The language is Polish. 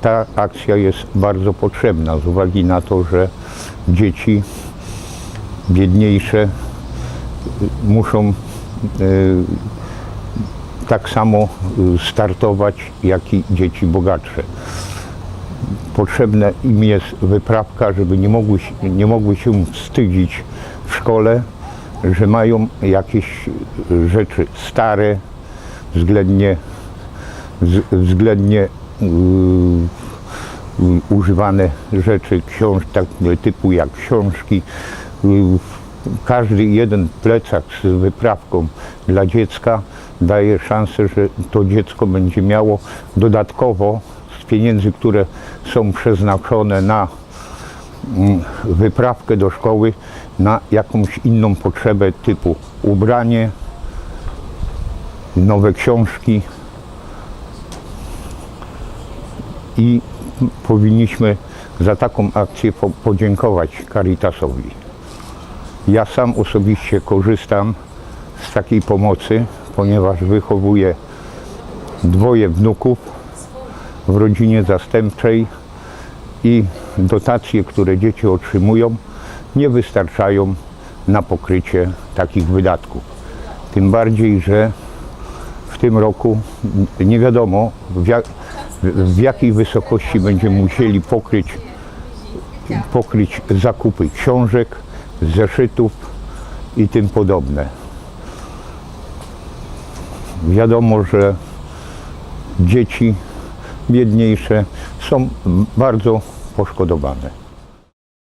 ta akcja jest bardzo potrzebna z uwagi na to, że dzieci biedniejsze y, muszą y, tak samo y, startować, jak i dzieci bogatsze. Potrzebna im jest wyprawka, żeby nie mogły, nie mogły się wstydzić w szkole, że mają jakieś rzeczy stare, względnie, względnie używane rzeczy książ, tak, typu jak książki. Każdy jeden plecak z wyprawką dla dziecka daje szansę, że to dziecko będzie miało dodatkowo z pieniędzy, które są przeznaczone na mm, wyprawkę do szkoły, na jakąś inną potrzebę typu ubranie, nowe książki i powinniśmy za taką akcję po, podziękować Caritasowi. Ja sam osobiście korzystam z takiej pomocy, ponieważ wychowuję dwoje wnuków w rodzinie zastępczej i dotacje, które dzieci otrzymują, nie wystarczają na pokrycie takich wydatków. Tym bardziej, że w tym roku nie wiadomo w jakiej wysokości będziemy musieli pokryć, pokryć zakupy książek, zeszytów i tym podobne. Wiadomo, że dzieci biedniejsze są bardzo poszkodowane.